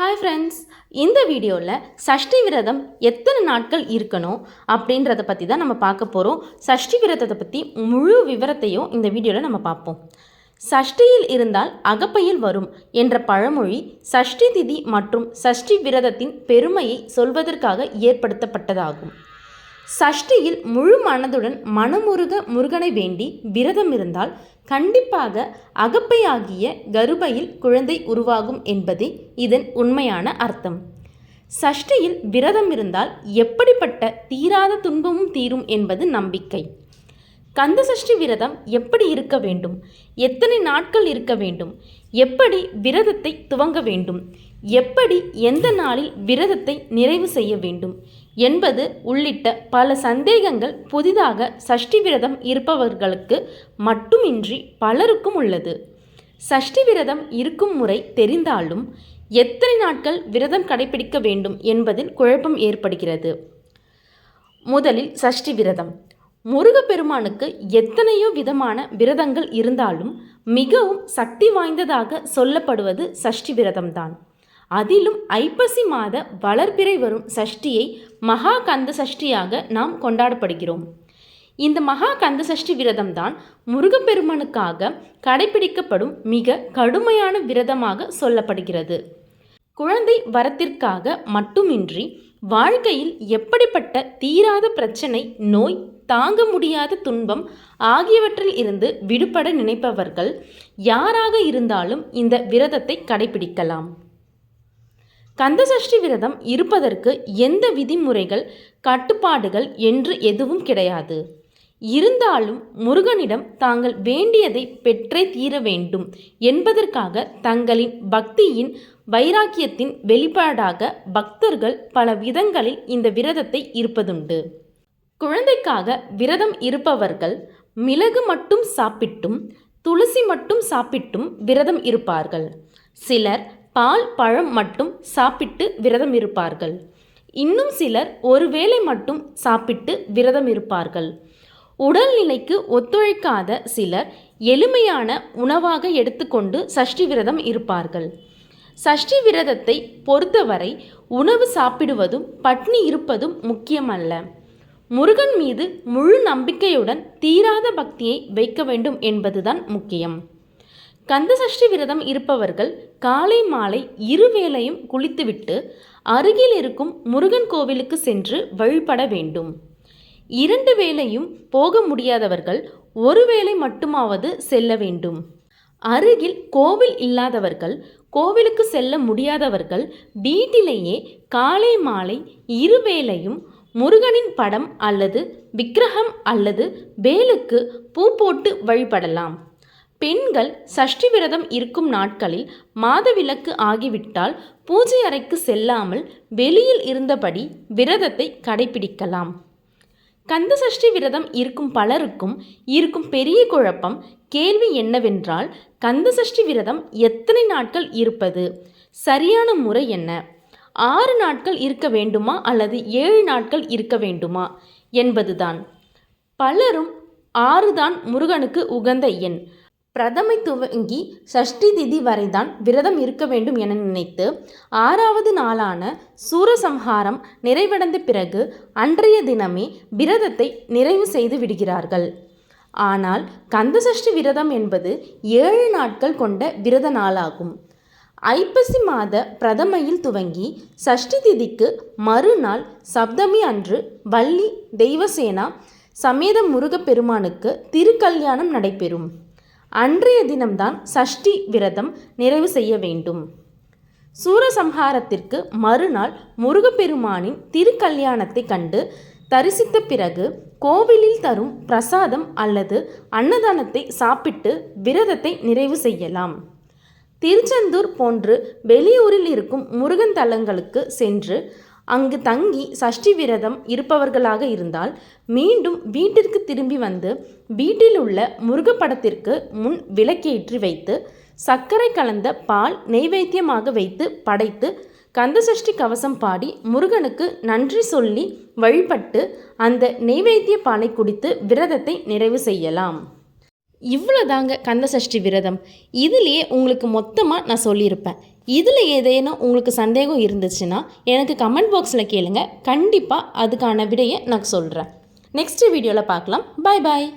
Hi friends இந்த வீடியோவில் சஷ்டி விரதம் எத்தனை நாட்கள் இருக்கணும் அப்படின்றத பற்றி தான் நம்ம பார்க்க போகிறோம் சஷ்டி விரதத்தை பற்றி முழு விவரத்தையும் இந்த வீடியோவில் நம்ம பார்ப்போம். சஷ்டியில் இருந்தால் அகப்பையில் வரும் என்ற பழமொழி சஷ்டி திதி மற்றும் சஷ்டி விரதத்தின் பெருமையை சொல்வதற்காக ஏற்படுத்தப்பட்டதாகும். சஷ்டியில் முழு மனதுடன் மனமுருக முருகனை வேண்டி விரதம் இருந்தால் கண்டிப்பாக அகப்பையாகிய கருபையில் குழந்தை உருவாகும் என்பதே இதன் உண்மையான அர்த்தம். சஷ்டியில் விரதம் இருந்தால் எப்படிப்பட்ட தீராத துன்பமும் தீரும் என்பது நம்பிக்கை. கந்தசஷ்டி விரதம் எப்படி இருக்க வேண்டும்? எத்தனை நாட்கள் இருக்க வேண்டும்? எப்படி விரதத்தை துவங்க வேண்டும்? எப்படி எந்த நாளில் விரதத்தை நிறைவு செய்ய வேண்டும்? என்பது உள்ளிட்ட பல சந்தேகங்கள் புதிதாக சஷ்டி விரதம் இருப்பவர்களுக்கு மட்டுமின்றி பலருக்கும் உள்ளது. சஷ்டி விரதம் இருக்கும் முறை தெரிந்தாலும் எத்தனை நாட்கள் விரதம் கடைபிடிக்க வேண்டும் என்பதில் குழப்பம் ஏற்படுகிறது. முதலில் சஷ்டி விரதம். முருகப்பெருமானுக்கு எத்தனையோ விதமான விரதங்கள் இருந்தாலும் மிகவும் சக்தி வாய்ந்ததாக சொல்லப்படுவது சஷ்டி விரதம்தான். அதிலும் ஐப்பசி மாத வளர்பிறை வரும் சஷ்டியை மகா கந்த சஷ்டியாக நாம் கொண்டாடப்படுகிறோம். இந்த மகா கந்த சஷ்டி விரதம்தான் முருகப்பெருமானுக்காக கடைபிடிக்கப்படும் மிக கடுமையான விரதமாக சொல்லப்படுகிறது. குழந்தை வரத்திற்காக மட்டுமின்றி வாழ்க்கையில் எப்படிப்பட்ட தீராத பிரச்சனை நோய் தாங்க முடியாத துன்பம் ஆகியவற்றில் இருந்து விடுபட நினைப்பவர்கள் யாராக இருந்தாலும் இந்த விரதத்தை கடைபிடிக்கலாம். கந்தசஷ்டி விரதம் இருப்பதற்கு எந்த விதிமுறைகள் கட்டுப்பாடுகள் என்று எதுவும் கிடையாது. இருந்தாலும் முருகனிடம் தாங்கள் வேண்டியதை பெற்றே தீர வேண்டும் என்பதற்காக தங்களின் பக்தியின் வைராக்கியத்தின் வெளிப்பாடாக பக்தர்கள் பல விதங்களில் இந்த விரதத்தை இருப்பதுண்டு. குழந்தைக்காக விரதம் இருப்பவர்கள் மிளகு மட்டும் சாப்பிட்டும் துளசி மட்டும் சாப்பிட்டும் விரதம் இருப்பார்கள். சிலர் பால் பழம் மட்டும் சாப்பிட்டு விரதம் இருப்பார்கள். இன்னும் சிலர் ஒருவேளை மட்டும் சாப்பிட்டு விரதம் இருப்பார்கள். உடல்நிலைக்கு ஒத்துழைக்காத சிலர் எளிமையான உணவாக எடுத்துக்கொண்டு சஷ்டி விரதம் இருப்பார்கள். சஷ்டி விரதத்தை பொறுத்தவரை உணவு சாப்பிடுவதும் பட்னி இருப்பதும் முக்கியமல்ல. முருகன் மீது முழு நம்பிக்கையுடன் தீராத பக்தியை வைக்க வேண்டும் என்பதுதான் முக்கியம். கந்தசஷ்டி விரதம் இருப்பவர்கள் காலை மாலை இருவேளையும் குளித்துவிட்டு அருகில் இருக்கும் முருகன் கோவிலுக்கு சென்று வழிபட வேண்டும். இரண்டு வேளையும் போக முடியாதவர்கள் ஒரு வேளை மட்டுமாவது செல்ல வேண்டும். அருகில் கோவில் இல்லாதவர்கள் கோவிலுக்கு செல்ல முடியாதவர்கள் வீட்டிலேயே காலை மாலை இருவேளையும் முருகனின் படம் அல்லது விக்கிரகம் அல்லது வேலுக்கு பூ போட்டு வழிபடலாம். பெண்கள் சஷ்டி விரதம் இருக்கும் நாட்களில் மாதவிலக்கு ஆகிவிட்டால் பூஜை அறைக்கு செல்லாமல் வெளியில் இருந்தபடி விரதத்தை கடைபிடிக்கலாம். கந்த சஷ்டி விரதம் இருக்கும் பலருக்கும் இருக்கும் பெரிய குழப்பம் கேள்வி என்னவென்றால் கந்த சஷ்டி விரதம் எத்தனை நாட்கள் இருப்பது? சரியான முறை என்ன? ஆறு நாட்கள் இருக்க வேண்டுமா அல்லது ஏழு நாட்கள் இருக்க வேண்டுமா? என்பதுதான். பலரும் ஆறுதான் முருகனுக்கு உகந்த எண். பிரதமை துவங்கி சஷ்டி திதி வரைதான் விரதம் இருக்க வேண்டும் என நினைத்து ஆறாவது நாளான சூரசம்ஹாரம் நிறைவடைந்த பிறகு அன்றைய தினமே விரதத்தை நிறைவு செய்து விடுகிறார்கள். ஆனால் கந்தசஷ்டி விரதம் என்பது ஏழு நாட்கள் கொண்ட விரத நாளாகும். ஐப்பசி மாத பிரதமையில் துவங்கி சஷ்டி திதிக்கு மறுநாள் சப்தமி அன்று வள்ளி தெய்வசேனா சமேத முருகப்பெருமானுக்கு திருக்கல்யாணம் நடைபெறும். அன்றைய தினம்தான் சஷ்டி விரதம் நிறைவு செய்ய வேண்டும். சூரசம்ஹாரத்திற்கு மறுநாள் முருகப்பெருமானின் திருக்கல்யாணத்தை கண்டு தரிசித்த பிறகு கோவிலில் தரும் பிரசாதம் அல்லது அன்னதானத்தை சாப்பிட்டு விரதத்தை நிறைவு செய்யலாம். திருச்செந்தூர் போன்று வெளியூரில் இருக்கும் முருகன் தலங்களுக்கு சென்று அங்கு தங்கி சஷ்டி விரதம் இருப்பவர்களாக இருந்தால் மீண்டும் வீட்டிற்கு திரும்பி வந்து வீட்டில் உள்ள முருகப்படத்திற்கு முன் விளக்கேற்றி வைத்து சர்க்கரை கலந்த பால் நெய்வேத்தியமாக வைத்து படைத்து கந்தசஷ்டி கவசம் பாடி முருகனுக்கு நன்றி சொல்லி வழிபட்டு அந்த நெய்வேத்திய பாலை குடித்து விரதத்தை நிறைவு செய்யலாம். இவ்வளோதாங்க கந்தசஷ்டி விரதம். இதுலேயே உங்களுக்கு மொத்தமாக நான் சொல்லியிருப்பேன். இதில் ஏதேனும் உங்களுக்கு சந்தேகம் இருந்துச்சுன்னா எனக்கு கமெண்ட் பாக்ஸில் கேளுங்க. கண்டிப்பாக அதுக்கான விடையை நான் சொல்கிறேன் நெக்ஸ்ட் வீடியோவில் பார்க்கலாம். பாய் பாய்